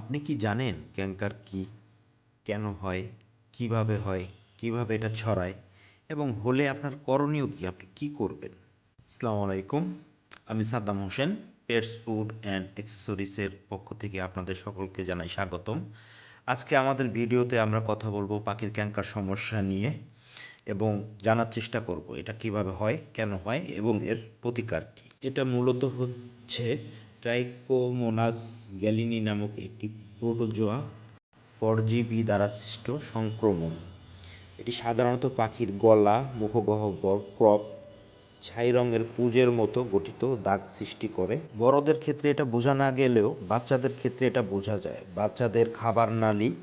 আপনি কি জানেন ক্যাঙ্কার কি, কেন হয়, কীভাবে হয়, কীভাবে এটা ছড়ায়, এবং হলে আপনার করণীয় কি, আপনি কি করবেন? আসসালামু আলাইকুম, আমি Saddam Hossain, pets, food and অ্যাক্সেসরিজের পক্ষ থেকে আপনাদের সকলকে জানাই স্বাগতম। আজকে আমাদের ভিডিওতে আমরা কথা বলব পাখির ক্যাঙ্কার সমস্যা নিয়ে, এবং জানার চেষ্টা করব এটা কীভাবে হয়, কেন হয়, এবং এর প্রতিকার কী। এটা মূলত হচ্ছে ট্রাইকোমোনাস গ্যালিনি নামক একটি প্রোটোজোয়া পরজীবী দ্বারা সৃষ্ট সংক্রমণ। এটি সাধারণত পাখির গলা, মুখগহ্বর, ক্রপ, ছাই রঙের পুঁজের মতো গঠিত দাগ সৃষ্টি করে। বড়দের ক্ষেত্রে এটা বোঝা না গেলেও বাচ্চাদের ক্ষেত্রে এটা বোঝা যায়। বাচ্চাদের খাবার নালি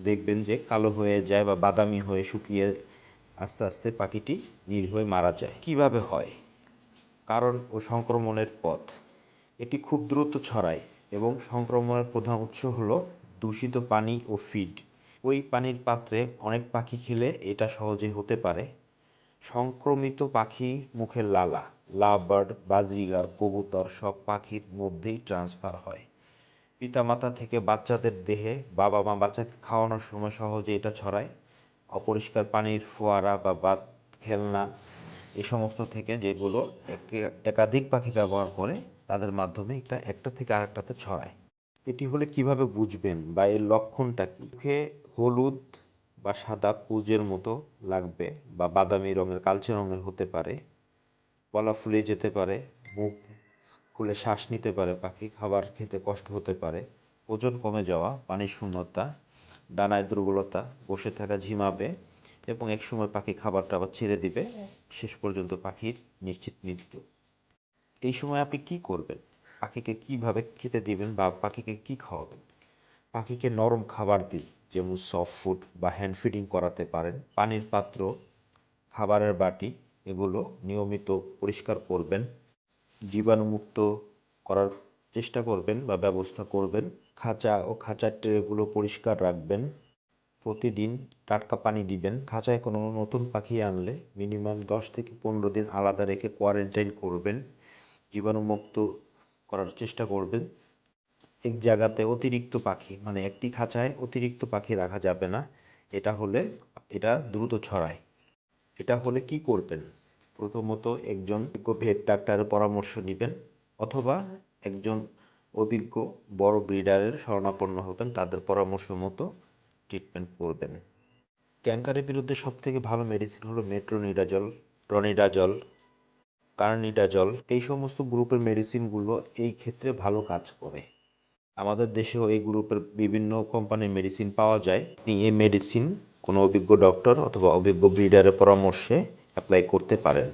দেখবেন যে কালো হয়ে যায় বা বাদামি হয়ে শুকিয়ে আস্তে আস্তে পাখিটি নীল হয়ে মারা যায়। কীভাবে হয়? কারণ ও সংক্রমণের পথ। এটি খুব দ্রুত ছড়ায় এবং সংক্রমণের প্রধান উৎস হলো দূষিত পানি ও ফিড। ওই পানির পাত্রে অনেক পাখি খেলে এটা সহজে হতে পারে। সংক্রমিত পাখি মুখের লালা লাভ বার্ড বাজরিগার, কবুতর সব পাখির মধ্যেই ট্রান্সফার হয়। পিতামাতা থেকে বাচ্চাদের দেহে বাবা মা বাচ্চাকে খাওয়ানোর সময় সহজে এটা ছড়ায়। অপরিষ্কার পানির ফোয়ারা বা বাত, খেলনা, এ সমস্ত থেকে যেগুলো একে- একাধিক পাখি ব্যবহার করে তাদের মাধ্যমে এটা একটা থেকে আরেকটাতে ছড়ায়। এটি হলে কীভাবে বুঝবেন বা এর লক্ষণটা কি? মুখে হলুদ বা সাদা পুজের মতো লাগবে বা বাদামি রঙের, কালচে রঙের হতে পারে গলা ফুলে যেতে পারে, মুখ খুলে শ্বাস নিতে পারে, পাখি খাবার খেতে কষ্ট হতে পারে, ওজন কমে যাওয়া, পানির শূন্যতা, ডানায় দুর্বলতা, বসে থাকা ঝিমাবে এবং একসময় পাখি খাবারটা আবার ছেড়ে দিবে, শেষ পর্যন্ত পাখির নিশ্চিত মৃত্যু। এই সময় আপনি কি করবেন? পাখিকে কীভাবে খেতে দিবেন বা পাখিকে কি খাওয়াবেন? পাখিকে নরম খাবার দিন, যেমন সফট ফুড বা হ্যান্ড ফিডিং করাতে পারেন। পানির পাত্র, খাবারের বাটি, এগুলো নিয়মিত পরিষ্কার করবেন। জীবাণুমুক্ত করার চেষ্টা করবেন বা ব্যবস্থা করবেন। খাঁচা ও খাঁচার ট্রেগুলো পরিষ্কার রাখবেন। প্রতিদিন টাটকা পানি দিবেন। খাঁচায় কোনো নতুন পাখি আনলে মিনিমাম দশ থেকে পনেরো দিন আলাদা রেখে কোয়ারেন্টাইন করবেন। জীবাণুমুক্ত করার চেষ্টা করবেন। এক জায়গাতে অতিরিক্ত পাখি মানে একটি খাঁচায় অতিরিক্ত পাখি রাখা যাবে না। এটা হলে এটা দ্রুত ছড়ায়। এটা হলে কি করবেন? প্রথমত একজন অভিজ্ঞ ভেট ডাক্তারের পরামর্শ নেবেন অথবা একজন অভিজ্ঞ বড় ব্রিডারের শরণাপন্ন হবেন, তাদের পরামর্শ মতো ট্রিটমেন্ট করবেন। ক্যাঙ্কারের বিরুদ্ধে সবথেকে ভালো মেডিসিন হলো মেট্রোনিডাজল রনিডাজল কার্নিডাজল এই সমস্ত গ্রুপের মেডিসিনগুলো এই ক্ষেত্রে ভালো কাজ করে। আমাদের দেশেও এই গ্রুপের বিভিন্ন কোম্পানির মেডিসিন পাওয়া যায়। আপনি এই মেডিসিন কোনো অভিজ্ঞ ডক্টর অথবা অভিজ্ঞ ব্রিডারের পরামর্শে অ্যাপ্লাই করতে পারেন।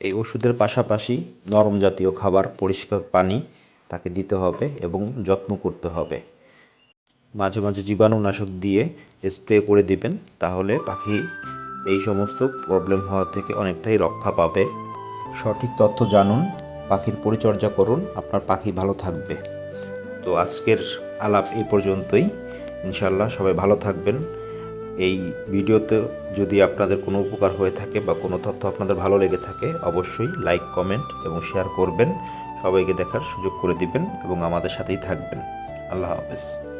এই ওষুধের পাশাপাশি নরম জাতীয় খাবার, পরিষ্কার পানি তাকে দিতে হবে এবং যত্ন করতে হবে। মাঝে মাঝে জীবাণুনাশক দিয়ে স্প্রে করে দিবেন, তাহলে পাখি এই সমস্ত প্রবলেম হওয়া থেকে অনেকটাই রক্ষা পাবে। সঠিক তথ্য জানুন, পাখির পরিচর্যা করুন, আপনার পাখি ভালো থাকবে। তো আজকের আলাপ এই পর্যন্তই। ইনশাল্লাহ সবাই ভালো থাকবেন। এই ভিডিওতে যদি আপনাদের কোনো উপকার হয়ে থাকে বা কোনো তথ্য আপনাদের ভালো লেগে থাকে, অবশ্যই লাইক কমেন্ট এবং শেয়ার করবেন। সবাইকে দেখার সুযোগ করে দিবেন এবং আমাদের সাথেই থাকবেন। আল্লাহ হাফেজ।